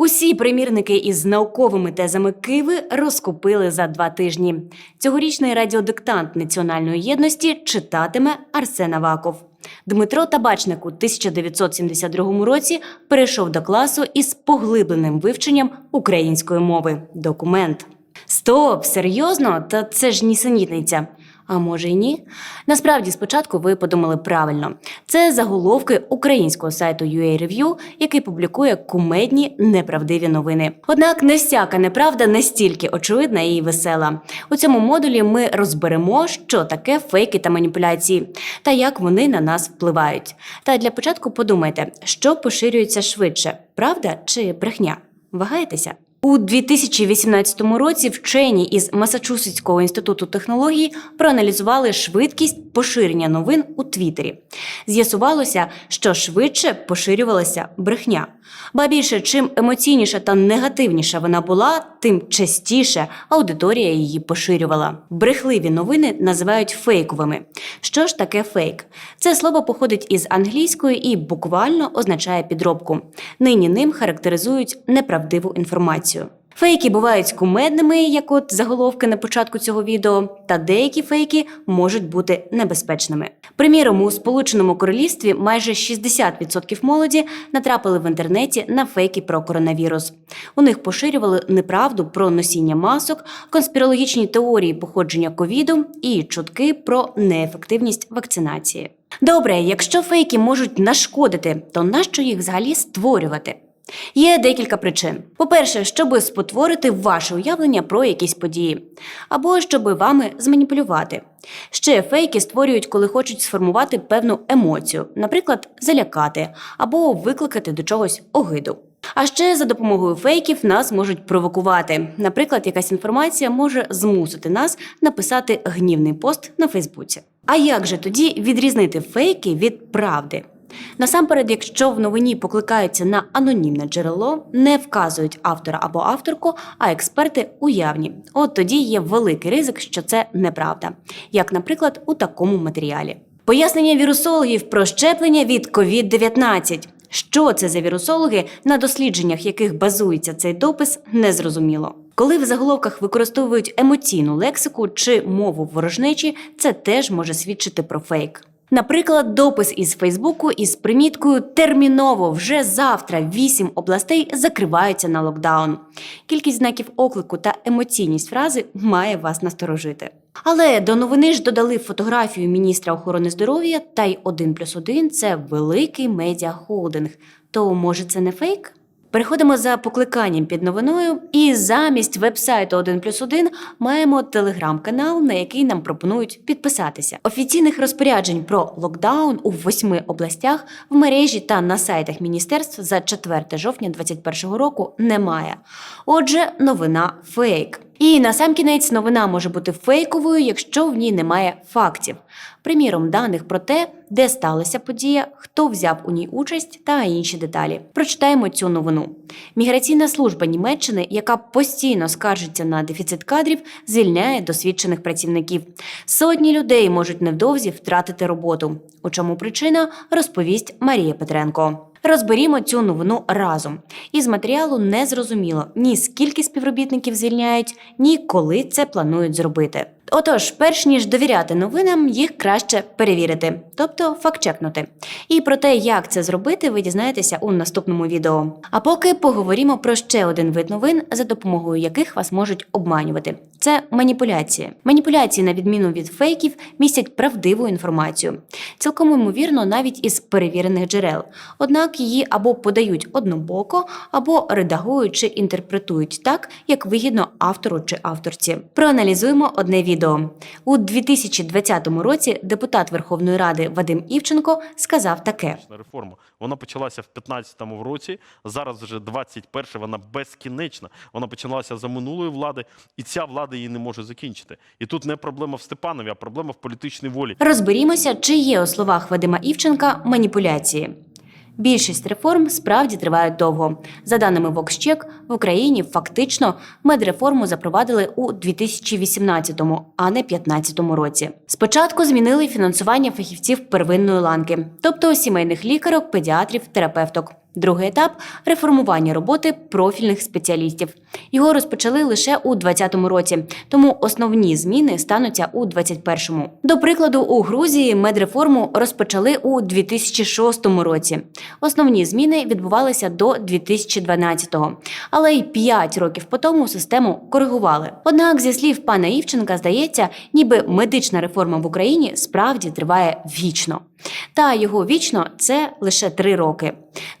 Усі примірники із науковими тезами Киви розкупили за два тижні. Цьогорічний радіодиктант національної єдності читатиме Арсен Аваков. Дмитро Табачник у 1972 році перейшов до класу із поглибленим вивченням української мови. Документ. Стоп, серйозно? Та це ж нісенітниця. А може й ні? Насправді, спочатку ви подумали правильно. Це заголовки українського сайту UA Review, який публікує кумедні неправдиві новини. Однак не всяка неправда настільки очевидна і весела. У цьому модулі ми розберемо, що таке фейки та маніпуляції, та як вони на нас впливають. Та для початку подумайте, що поширюється швидше: правда чи брехня? Вагаєтеся? У 2018 році вчені із Масачусетського інституту технологій проаналізували швидкість поширення новин у Твіттері. З'ясувалося, що швидше поширювалася брехня. Ба більше, чим емоційніша та негативніша вона була, тим частіше аудиторія її поширювала. Брехливі новини називають фейковими. Що ж таке фейк? Це слово походить із англійської і буквально означає підробку. Нині ним характеризують неправдиву інформацію. Фейки бувають кумедними, як от заголовки на початку цього відео, та деякі фейки можуть бути небезпечними. Приміром, у Сполученому Королівстві майже 60% молоді натрапили в інтернеті на фейки про коронавірус. У них поширювали неправду про носіння масок, конспірологічні теорії походження ковіду і чутки про неефективність вакцинації. Добре, якщо фейки можуть нашкодити, то нащо їх взагалі створювати? Є декілька причин. По-перше, щоб спотворити ваше уявлення про якісь події, або щоб вами зманіпулювати. Ще фейки створюють, коли хочуть сформувати певну емоцію, наприклад, залякати або викликати до чогось огиду. А ще за допомогою фейків нас можуть провокувати. Наприклад, якась інформація може змусити нас написати гнівний пост на Фейсбуці. А як же тоді відрізнити фейки від правди? Насамперед, якщо в новині покликаються на анонімне джерело, не вказують автора або авторку, а експерти уявні. От тоді є великий ризик, що це неправда, як, наприклад, у такому матеріалі. Пояснення вірусологів про щеплення від COVID-19. Що це за вірусологи, на дослідженнях яких базується цей допис, незрозуміло. Коли в заголовках використовують емоційну лексику чи мову ворожнечі, це теж може свідчити про фейк. Наприклад, допис із Фейсбуку із приміткою терміново вже завтра вісім областей закриваються на локдаун. Кількість знаків оклику та емоційність фрази має вас насторожити. Але до новини ж додали фотографію міністра охорони здоров'я, та й 1 плюс 1 – це великий медіахолдинг. То може це не фейк? Переходимо за покликанням під новиною, і замість вебсайту 1 плюс 1 маємо телеграм-канал, на який нам пропонують підписатися. Офіційних розпоряджень про локдаун у восьми областях в мережі та на сайтах міністерств за 4 жовтня 2021 року немає. Отже, новина фейк. І насамкінець новина може бути фейковою, якщо в ній немає фактів. Приміром, даних про те, де сталася подія, хто взяв у ній участь та інші деталі. Прочитаємо цю новину. Міграційна служба Німеччини, яка постійно скаржиться на дефіцит кадрів, звільняє досвідчених працівників. Сотні людей можуть невдовзі втратити роботу. У чому причина розповість Марія Петренко. Розберімо цю новину разом. Із матеріалу не зрозуміло ні скільки співробітників звільняють, ні коли це планують зробити. Отож, перш ніж довіряти новинам, їх краще перевірити, тобто фактчекнути. І про те, як це зробити, ви дізнаєтеся у наступному відео. А поки поговоримо про ще один вид новин, за допомогою яких вас можуть обманювати. Це маніпуляції. Маніпуляції, на відміну від фейків, містять правдиву інформацію. Цілком ймовірно, навіть із перевірених джерел. Однак її або подають однобоко, або редагують чи інтерпретують так, як вигідно автору чи авторці. Проаналізуємо одне відео. У 2020 році депутат Верховної Ради Вадим Івченко сказав таке. реформа. Вона почалася в 15-му році. Зараз вже 21 вона безкінечна. Вона почалася за минулої влади, і ця влада її не може закінчити. І тут не проблема в Степанові, а проблема в політичній волі. Розберімося, чи є у словах Вадима Івченка маніпуляції. Більшість реформ справді тривають довго. За даними VoxCheck, в Україні фактично медреформу запровадили у 2018, а не 2015 році. Спочатку змінили фінансування фахівців первинної ланки, тобто сімейних лікарок, педіатрів, терапевток. Другий етап реформування роботи профільних спеціалістів. Його розпочали лише у 2020 році, тому основні зміни стануться у 2021. До прикладу, у Грузії медреформу розпочали у 2006 році. Основні зміни відбувалися до 2012-го, але й 5 років по тому систему коригували. Однак, зі слів пана Івченка, здається, ніби медична реформа в Україні справді триває вічно. Та його вічно це лише три роки.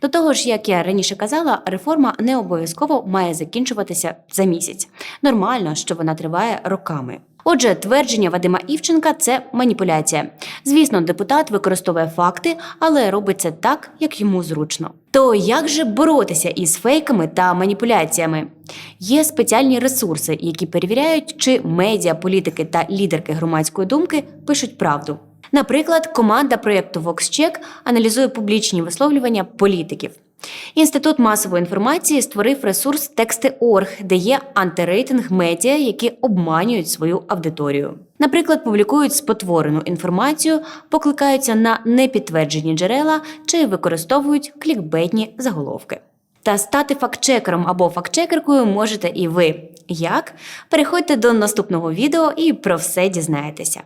До того ж, як я раніше казала, реформа не обов'язково має закінчуватися за місяць. Нормально, що вона триває роками. Отже, твердження Вадима Івченка це маніпуляція. Звісно, депутат використовує факти, але робить це так, як йому зручно. То як же боротися із фейками та маніпуляціями? Є спеціальні ресурси, які перевіряють, чи медіа, політики та лідерки громадської думки пишуть правду. Наприклад, команда проєкту VoxCheck аналізує публічні висловлювання політиків. Інститут масової інформації створив ресурс Тексти.орг, де є антирейтинг медіа, які обманюють свою аудиторію. Наприклад, публікують спотворену інформацію, покликаються на непідтверджені джерела чи використовують клікбейтні заголовки. Та стати фактчекером або фактчекеркою можете і ви. Як? Переходьте до наступного відео і про все дізнаєтеся.